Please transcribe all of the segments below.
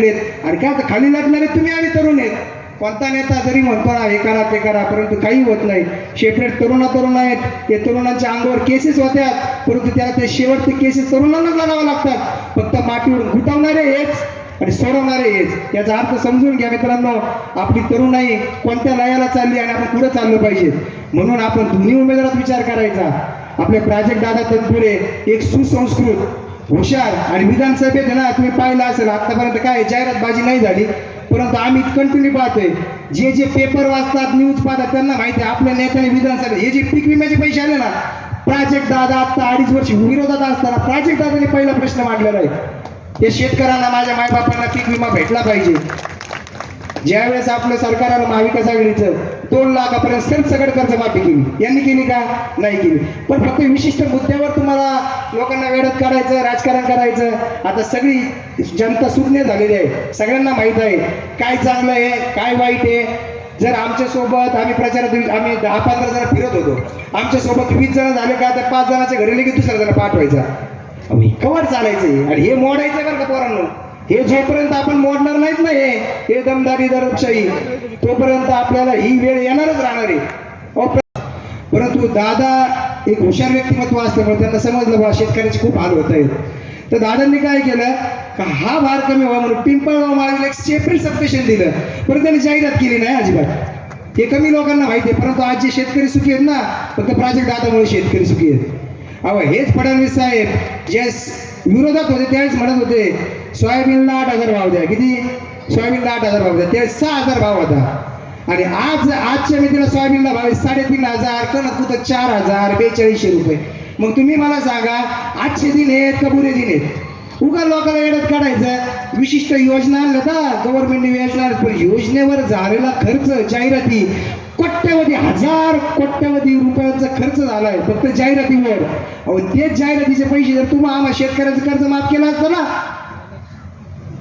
आणि का खाली लागणारे तुम्ही आम्ही तरुण आहेत. कोणता नेता जरी म्हणतो ना हे करा ते करा परंतु काही होत नाही. शेपरेट तरुणा तरुण आहेत. ते तरुणांच्या अंगावर केसेस होत्यात परंतु त्याला ते शेवट ते केसेस तरुणांनाच लागावं लागतात. फक्त मातीवर घुटवणारे हेच आणि सोडवणारे हेच. याचा अर्थ समजून घ्या मित्रांनो आपली तरुणाई कोणत्या लयाला चालली आणि आपण पुढे चाललो पाहिजे? म्हणून आपण दोन्ही उमेदवारात विचार करायचा. आपले प्राजक्त दादा तनपुरे एक सुसंस्कृत हुशार आणि विधानसभेत आहे ना तुम्ही पाहिलं असेल आतापर्यंत काय जाहिरातबाजी नाही झाली. परंतु आम्ही कंटिन्यू पाहतोय. जे जे पेपर वाचतात न्यूज पाहतात त्यांना माहिती आहे आपल्या नेत्याने विधानसभेत हे जे पीक विम्याचे पैसे आले ना प्राजक्त दादा आता अडीच वर्ष विरोधात असताना प्राजक्त दादाने पहिला प्रश्न मांडलेला आहे ते शेतकऱ्यांना माझ्या मायबापांना पीक विमा भेटला पाहिजे. ज्यावेळेस आपलं सरकार आलं महाविकास आघाडीचं दोन लाखापर्यंत सरसकट कर्ज माफी केली. यांनी केली का? नाही केली. पण फक्त विशिष्ट मुद्द्यावर तुम्हाला लोकांना वेळत काढायचं राजकारण करायचं. आता सगळी जनता सुज्ञ झालेली आहे. सगळ्यांना माहीत आहे. काय चांगलं आहे काय वाईट आहे? जर आमच्यासोबत आम्ही प्रचारात आम्ही दहा पंधरा जण फिरत होतो. आमच्यासोबत वीस जण झाले का? तर पाच जणाच्या घरी लगेच दुसरा जण पाठवायचा. कवर चालायचं आणि हे मोडायचं बरं का पोरांनो? हे जोपर्यंत आपण मोडणार नाहीत ना हे हे दमदारी दरपशाही तोपर्यंत आपल्याला ही वेळ येणारच राहणार आहे. परंतु दादा एक हुशार व्यक्तिमत्व असल्यामुळे त्यांना समजलं बा शेतकऱ्याचे खूप हाल होत आहेत. तर दादांनी काय केलं? का हा भार कमी व्हावा म्हणून पिंपळगाव माळीला एक सेपरेट सबस्टेशन दिलं. पण त्यांनी जाहिरात केली नाही अजिबात. हे कमी लोकांना माहिती आहे परंतु आज जे शेतकरी सुखी आहेत ना फक्त प्राजक्त दादामुळे शेतकरी सुखी आहेत. अहो हेच फडणवीस साहेब जे विरोधात होते त्यावेळेस म्हणत होते सोयाबीनला आठ हजार भाव द्या. किती? सोयाबीनला आठ हजार भाव द्या. त्यावेळेस सहा हजार भाव होता. आणि आज आजच्या मितीला सोयाबीनला भाव आहे साडेतीन हजार कणक तर चार हजार बेचाळीसशे रुपये. मग तुम्ही मला सांगा आजचे दिन आहेत का बुरे दिन आहेत? उगा लोकांना वेळात काढायचं. विशिष्ट योजना आणलं का? गव्हर्नमेंटने योजना पण योजनेवर झालेला खर्च जाहिराती कोट्यवधी हजार कोट्यवधी रुपयांचा खर्च झाला आहे फक्त जाहिरातीवर. अहो तेच जाहिरातीचे पैसे जर तुम्हाला आम्हा शेतकऱ्याचं कर्ज माफ केलं असतं ना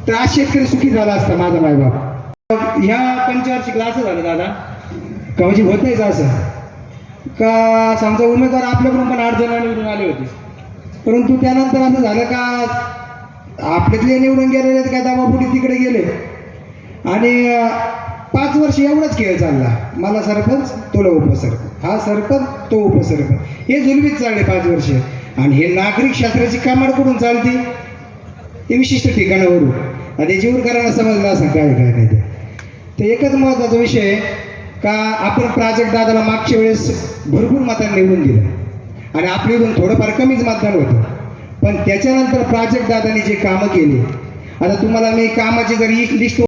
तर आज शेतकरी सुखी झाला असता माझा मायबाप. ह्या पंचवार्षिकला असं झालं दादा. का म्हणजे होतच असं? का समजा उमेदवार आपल्याकडून पण आठ जण निवडून आले होते. परंतु त्यानंतर असं झालं का आपल्यातले निवडून गेलेले काय दाबापुढे तिकडे गेले. आणि पाच वर्ष एवढाच खेळ चालला. मला सरपंच तुला उपसरपंच. हा सरपंच तो उपसरपंच. हे जुलबीत चालले पाच वर्ष. आणि हे नागरिक शास्त्राची कामाड कुठून चालते? ते विशिष्ट ठिकाणावरून. आणि ते जीवनकरांना समजलं असं काय काय नाही ते. तर एकच महत्त्वाचा विषय का आपण प्राजक्त दादाला मागच्या वेळेस भरपूर मतांनी निवडून दिलं. आणि आपल्या इथून थोडंफार कमीच मतदान होतं. पण त्याच्यानंतर प्राजक्त दादांनी जे कामं केली आता तुम्हाला मी कामाची जर लिस्ट